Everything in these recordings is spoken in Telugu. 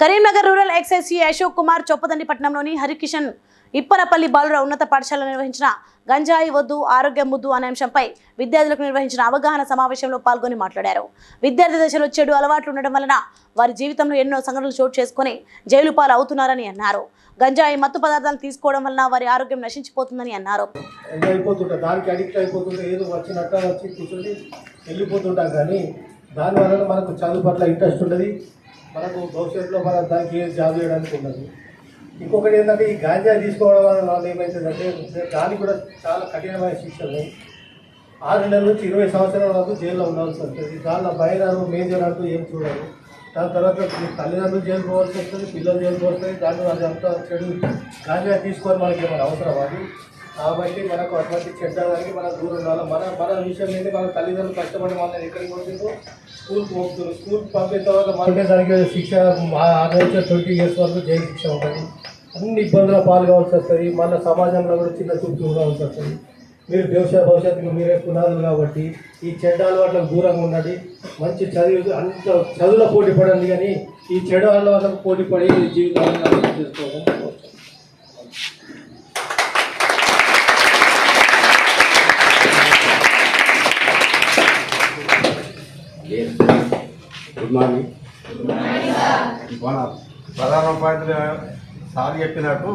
కరీంనగర్ రూరల్ ఎక్సైజ్ అశోక్ కుమార్ చొప్పదండి పట్టణంలోని హరికిషన్ ఇప్పరపల్లి బాలుర ఉన్నత పాఠశాల నిర్వహించిన గంజాయి వద్దు ఆరోగ్యం ముద్దు అనే అంశంపై విద్యార్థులకు నిర్వహించిన అవగాహన సమావేశంలో పాల్గొని మాట్లాడారు. విద్యార్థి దశలో చెడు అలవాట్లు ఉండడం వలన వారి జీవితంలో ఎన్నో సంఘటనలు చోటు చేసుకుని జైలు పాలు అవుతున్నారని అన్నారు. గంజాయి మత్తు పదార్థాలు తీసుకోవడం వలన వారి ఆరోగ్యం నశించిపోతుందని అన్నారు. దాని వలన మనకు చదువు పట్ల ఇంట్రెస్ట్ ఉండదు. మనకు భవిష్యత్తులో మనం దానికి ఏం జాబ్ చేయడానికి ఉండదు. ఇంకొకటి ఏంటంటే ఈ గాంజా తీసుకోవడం వల్ల వాళ్ళు ఏమవుతుందంటే దానికి కూడా చాలా కఠినమైన శిక్షలు ఉన్నాయి ఆరు నెలల నుంచి ఇరవై సంవత్సరాల వరకు జైల్లో ఉండాల్సి వస్తుంది. దానిలో బయలు మేజర్ అంటూ ఏం చూడరు. దాని తర్వాత తల్లిదండ్రులు జైలు పోవాల్సి వస్తుంది పిల్లలు జైలు పోతుంది దాని అది అంతా చెడు గాంజా తీసుకొని మనకి ఏమైనా అవసరం అది? కాబట్టి మనకు అటువంటి చెడ్డదానికి మనం దూరం ఉండాలి. మన మన విషయం ఏంటి? మన తల్లిదండ్రులు కష్టపడి వాళ్ళని ఎక్కడికి పంపించారు స్కూల్కి పంపుతారు స్కూల్కి పంపిన తర్వాత మనకే దానికి శిక్ష ఆరు ట్వంటీ ఇయర్స్ వరకు జైలు శిక్ష ఉంటుంది. అన్ని ఇబ్బందుల పాల్గొవాల్సి వస్తుంది. మళ్ళీ సమాజంలో కూడా చిన్న చూపు వస్తుంది. మీరు భవిష్యత్ భవిష్యత్తుకు మీరే పునాదులు కాబట్టి ఈ చెడ్డ అలవాట్లకు దూరంగా ఉండండి. మంచి చదువు అంత చదువులో పోటీ పడండి కానీ ఈ చెడు అలవాట్లకు పోటీ పడి జీవితాన్ని చేసుకోవాలి గుడ్ మార్నింగ్ మన ప్రధాన ఉపాధ్యాయులు సార్ చెప్పినట్టు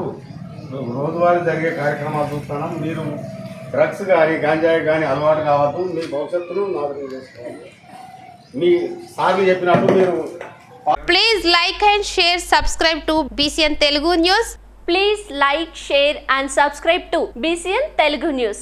రోజువారీ జరిగే కార్యక్రమాలు చూస్తున్నాం మీరు డ్రగ్స్ కానీ గంజాయి కానీ అలవాటు కావద్దు మీ భవిష్యత్తును నాశనం చేసుకోవాలి మీ సార్లు చెప్పినట్టు మీరు Please like and share, subscribe to BCN Telugu News. Please like, share and subscribe to BCN Telugu News.